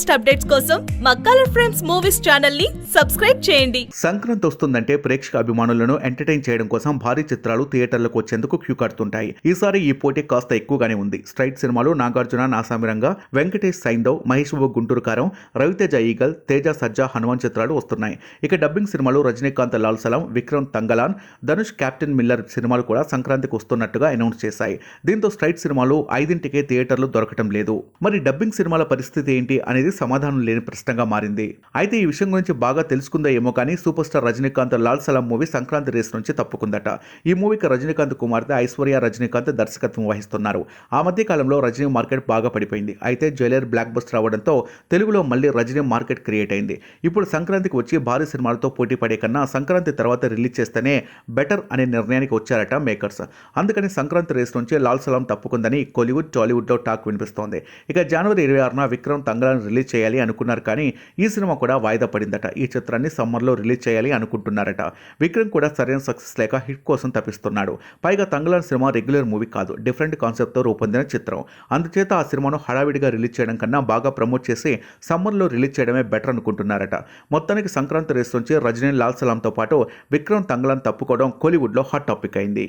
Latest updates కోసం మా Colour Frames Movies ఛానల్ని సబ్స్క్రైబ్ చేయండి. సంక్రాంతి వస్తుందంటే ప్రేక్షక అభిమానులను ఎంటర్టైన్ చేయడం కోసం భారీ చిత్రాలు థియేటర్లకు వచ్చేందుకు క్యూ కడుతుంటాయి. ఈసారి ఈ పోటీ కాస్త ఎక్కువగానే ఉంది. స్ట్రైట్ సినిమాలు నాగార్జున నాసామిరంగా వెంకటేష్ సైందవ్ మహేష్ బాబు గుంటూరు కారం రవితేజ ఈగల్ తేజ సజ్జా హనుమాన్ చిత్రాలు వస్తున్నాయి. ఇక డబ్బింగ్ సినిమాలు రజనీకాంత్ లాల్ సలాం విక్రమ్ తంగలాన్ ధనుష్ కెప్టెన్ మిల్లర్ సినిమాలు కూడా సంక్రాంతికి వస్తున్నట్టుగా అనౌన్స్ చేశాయి. దీంతో స్ట్రైట్ సినిమాలు ఐదింటికే థియేటర్లు దొరకటం లేదు. మరి డబ్బింగ్ సినిమాల పరిస్థితి ఏంటి అనేది సమాధానం లేని ప్రశ్నగా మారింది. అయితే ఈ విషయం గురించి బాగా తెలుసుకుందా ఏమో కానీ super star Rajinikanth Lal Salaam movie Sankranti race నుంచి తప్పుకుందట. ఈ మూవీకి రజనీకాంత్ కుమార్తె ఐశ్వర్య రజనీకాంత్ దర్శకత్వం వహిస్తున్నారు. ఆ మధ్య కాలంలో రజనీ మార్కెట్ బాగా పడిపోయింది. అయితే జైలర్ బ్లాక్ బస్టర్ అవడంతో తెలుగులో మళ్ళీ రజనీ మార్కెట్ క్రియేట్ అయింది. ఇప్పుడు సంక్రాంతికి వచ్చి భారీ సినిమాలతో పోటీ పడే కన్నా సంక్రాంతి తర్వాత రిలీజ్ చేస్తేనే బెటర్ అనే నిర్ణయానికి వచ్చారట మేకర్స్. అందుకని సంక్రాంతి రేస్ నుంచి లాల్ సలాం తప్పుకుందని కోలీవుడ్ టాలీవుడ్లో టాక్ వినిపిస్తోంది. ఇక జనవరి ఇరవై ఆరున విక్రమ్ తంగళాన్ని రిలీజ్ చేయాలి అనుకున్నారు కానీ ఈ సినిమా కూడా వాయిదా పడిందట. ఈ చిత్రాన్ని సమ్మర్లో రిలీజ్ చేయాలి అనుకుంటున్నారట. విక్రమ్ కూడా సరైన సక్సెస్ లేక హిట్ కోసం తప్పిస్తున్నాడు. పైగా తంగళాన్ సినిమా రెగ్యులర్ మూవీ కాదు డిఫరెంట్ కాన్సెప్ట్తో రూపొందిన చిత్రం. అందుచేత ఆ సినిమాను హడావిడిగా రిలీజ్ చేయడం కన్నా బాగా ప్రమోట్ చేసి సమ్మర్లో రిలీజ్ చేయడమే బెటర్ అనుకుంటున్నారట. మొత్తానికి సంక్రాంతి రేస్ నుంచి రజనీ లాల్ సలాంతో పాటు విక్రమ్ తంగళాన్ తప్పుకోవడం కోలీవుడ్లో హాట్ టాపిక్ అయింది.